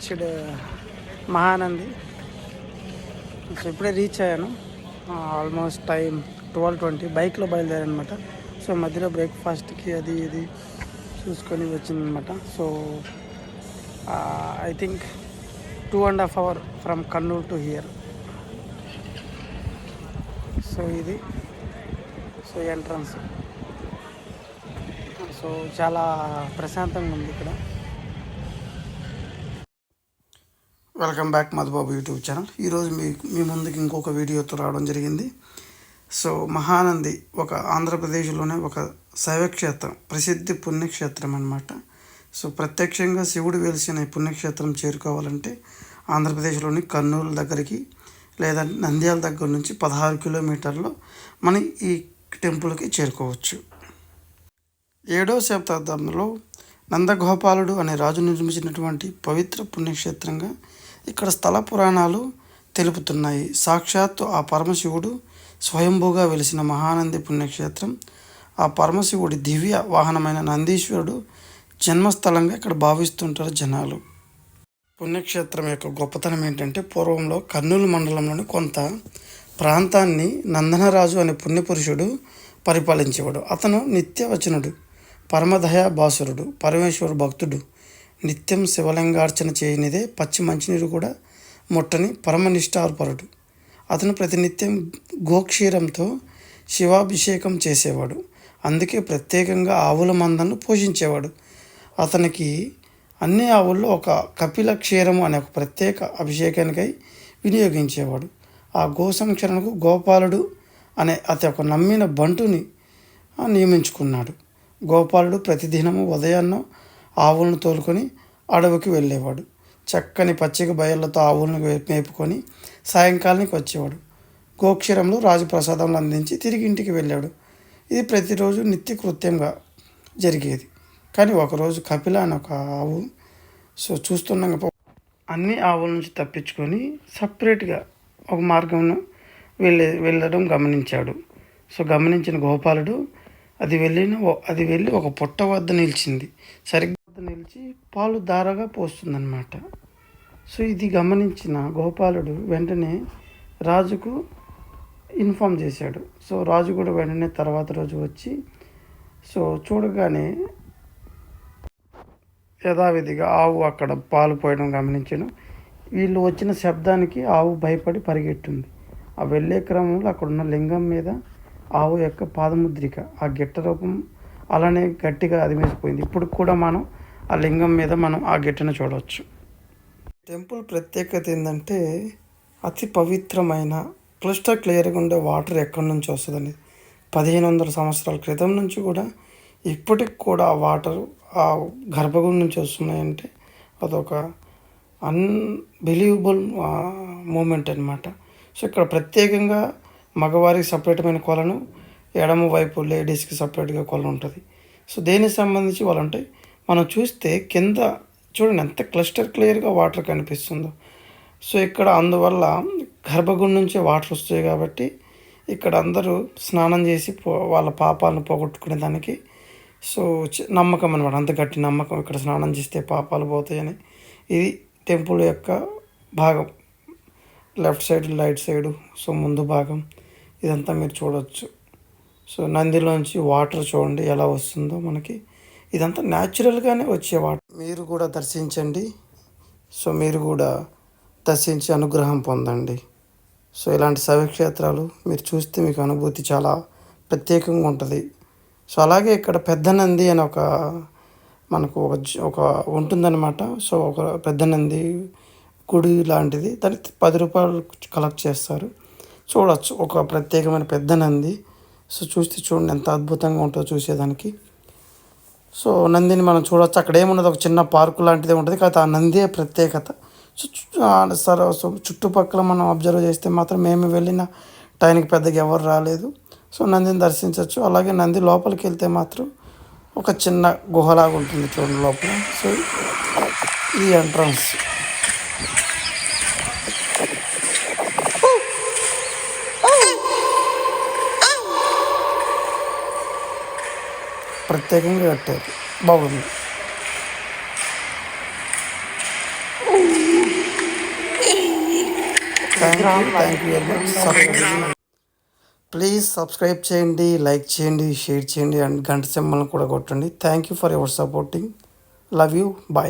Reached Mahanandi. So ఇప్పుడే reach అయ్యాను. Almost time twelve twenty బైక్లో బయలుదేరానమాట సో మధ్యలో బ్రేక్ఫాస్ట్కి అది ఇది చూసుకొని వచ్చిందనమాట so I think two and half hour from Kurnool to here so ఇది. సో ఎంట్రన్స్ సో చాలా ప్రశాంతంగా ఉంది ఇక్కడ. Welcome back Madhubabu YouTube channel. ఈరోజు మీ మీ ముందుకి ఇంకొక వీడియోతో రావడం జరిగింది. సో మహానంది ఒక ఆంధ్రప్రదేశ్లోనే ఒక శైవక్షేత్రం ప్రసిద్ధి పుణ్యక్షేత్రం అన్నమాట. సో ప్రత్యక్షంగా శివుడు వెలిసిన ఈ పుణ్యక్షేత్రం చేరుకోవాలంటే ఆంధ్రప్రదేశ్లోని కర్నూలు దగ్గరికి లేదా నంద్యాల దగ్గర నుంచి పదహారు కిలోమీటర్లు మనం ఈ టెంపుల్కి చేరుకోవచ్చు. ఏడవ శతాబ్దంలో నందగోపాలుడు అనే రాజు నిర్మించినటువంటి పవిత్ర పుణ్యక్షేత్రంగా ఇక్కడ స్థల పురాణాలు తెలుపుతున్నాయి. సాక్షాత్తు ఆ పరమశివుడు స్వయంభూగా వెలిసిన మహానంది పుణ్యక్షేత్రం ఆ పరమశివుడి దివ్య వాహనమైన నందీశ్వరుడు జన్మస్థలంగా ఇక్కడ భావిస్తుంటారు జనాలు. పుణ్యక్షేత్రం యొక్క గొప్పతనం ఏంటంటే పూర్వంలో కర్నూలు మండలంలోని కొంత ప్రాంతాన్ని నందనరాజు అనే పుణ్యపురుషుడు పరిపాలించేవాడు. అతను నిత్యవచనుడు. పరమదయ బాసురుడు పరమేశ్వర భక్తుడు. నిత్యం శివలింగార్చన చేయనిదే పచ్చి మంచినీరు కూడా ముట్టని పరమనిష్టార్పరుడు. అతను ప్రతినిత్యం గోక్షీరంతో శివాభిషేకం చేసేవాడు. అందుకే ప్రత్యేకంగా ఆవుల మందను పోషించేవాడు. అతనికి అన్ని ఆవుల్లో ఒక కపిల క్షీరము అనే ఒక ప్రత్యేక అభిషేకానికై వినియోగించేవాడు. ఆ గో సంరక్షణకు గోపాలుడు అనే అతి ఒక నమ్మిన బంటుని నియమించుకున్నాడు. గోపాలుడు ప్రతిదినము ఉదయాన్న ఆవులను తోలుకొని అడవికి వెళ్ళేవాడు. చక్కని పచ్చిక బయళ్ళతో ఆవులను మేపుకొని సాయంకాలానికి వచ్చేవాడు. గోక్షీరంలో రాజప్రసాదంలో అందించి తిరిగి ఇంటికి వెళ్ళాడు. ఇది ప్రతిరోజు నిత్య కృత్యంగా జరిగేది. కానీ ఒకరోజు కపిల అని ఒక ఆవు సో చూస్తుండగా అన్ని ఆవుల నుంచి తప్పించుకొని సపరేట్గా ఒక మార్గంలో వెళ్ళే వెళ్ళడం గమనించాడు. సో గమనించిన గోపాలుడు అది వెళ్ళిన అది వెళ్ళి ఒక పుట్ట వద్ద నిలిచింది. సరిగ్గా వద్ద నిలిచి పాలు దారగా పోస్తుందన్నమాట. సో ఇది గమనించిన గోపాలుడు వెంటనే రాజుకు ఇన్ఫామ్ చేశాడు. సో రాజు కూడా వెంటనే తర్వాత రోజు వచ్చి సో చూడగానే యథావిధిగా ఆవు అక్కడ పాలు పోయడం గమనించాను వీళ్ళు వచ్చిన శబ్దానికి ఆవు భయపడి పరిగెట్టింది ఆ వెళ్ళే క్రమంలో అక్కడ ఉన్న లింగం మీద ఆవు యొక్క పాదముద్రిక ఆ గిట్ట రూపం అలానే గట్టిగా అదిమేసిపోయింది. ఇప్పుడు కూడా మనం ఆ లింగం మీద మనం ఆ గిట్టను చూడవచ్చు. టెంపుల్ ప్రత్యేకత ఏంటంటే అతి పవిత్రమైన క్లిస్టర్ క్లియర్గా ఉండే వాటర్ ఎక్కడి నుంచి వస్తుందని పదిహేను వందల సంవత్సరాల క్రితం నుంచి కూడా ఇప్పటికి కూడా ఆ వాటర్ ఆ గర్భగుడి నుంచి వస్తున్నాయంటే అదొక అన్బిలీవబుల్ మూమెంట్ అనమాట సో ఇక్కడ ప్రత్యేకంగా మగవారికి సపరేటమైన కొలను ఎడమ వైపు లేడీస్కి సపరేట్గా కొలను ఉంటుంది. సో దేనికి సంబంధించి వాళ్ళు ఉంటాయి మనం చూస్తే కింద చూడండి ఎంత క్లస్టర్ క్లియర్గా వాటర్ కనిపిస్తుందో. సో ఇక్కడ అందువల్ల గర్భగుడి నుంచి వాటర్ వస్తాయి కాబట్టి ఇక్కడ అందరూ స్నానం చేసి వాళ్ళ పాపాలను పోగొట్టుకునే దానికి సో నమ్మకం అనమాట అంత గట్టి నమ్మకం. ఇక్కడ స్నానం చేస్తే పాపాలు పోతాయని. ఇది టెంపుల్ యొక్క భాగం. Left side right side so ముందు భాగం. ఇదంతా మీరు చూడవచ్చు సో నందిలోంచి వాటర్ చూడండి ఎలా వస్తుందో మనకి. ఇదంతా న్యాచురల్గానే వచ్చే వాటర్ మీరు కూడా దర్శించండి. సో మీరు కూడా దర్శించి అనుగ్రహం పొందండి. సో ఇలాంటి శైవక్షేత్రాలు మీరు చూస్తే మీకు అనుభూతి చాలా ప్రత్యేకంగా ఉంటుంది. సో అలాగే ఇక్కడ పెద్ద నంది అని ఒక మనకు ఒక ఒక ఉంటుందన్నమాట. సో ఒక పెద్ద నంది గుడి లాంటిది. దానికి పది రూపాయలు కలెక్ట్ చేస్తారు. చూడవచ్చు ఒక ప్రత్యేకమైన పెద్ద నంది. సో చూస్తే చూడండి ఎంత అద్భుతంగా ఉంటుందో చూసేదానికి. సో నందిని మనం చూడవచ్చు అక్కడ ఏమున్నది? ఒక చిన్న పార్కు లాంటిదే ఉంటుంది. కాకపోతే ఆ నందే ప్రత్యేకత. సో సరే సో చుట్టుపక్కల మనం అబ్జర్వ్ చేస్తే మాత్రం మేము వెళ్ళిన టైంకి పెద్దగా ఎవరు రాలేదు. సో నందిని దర్శించవచ్చు అలాగే నంది లోపలికి వెళ్తే మాత్రం ఒక చిన్న గుహలాగా ఉంటుంది చూడండి లోపల. సో ఇది ఎంట్రన్స్ ప్రత్యేకంగా కట్టారు. బాగుంది. ప్లీజ్ సబ్స్క్రైబ్ చేయండి లైక్ చేయండి షేర్ చేయండి అండ్ గంట సింబల్ని కూడా కొట్టండి. Thank you for your supporting love you bye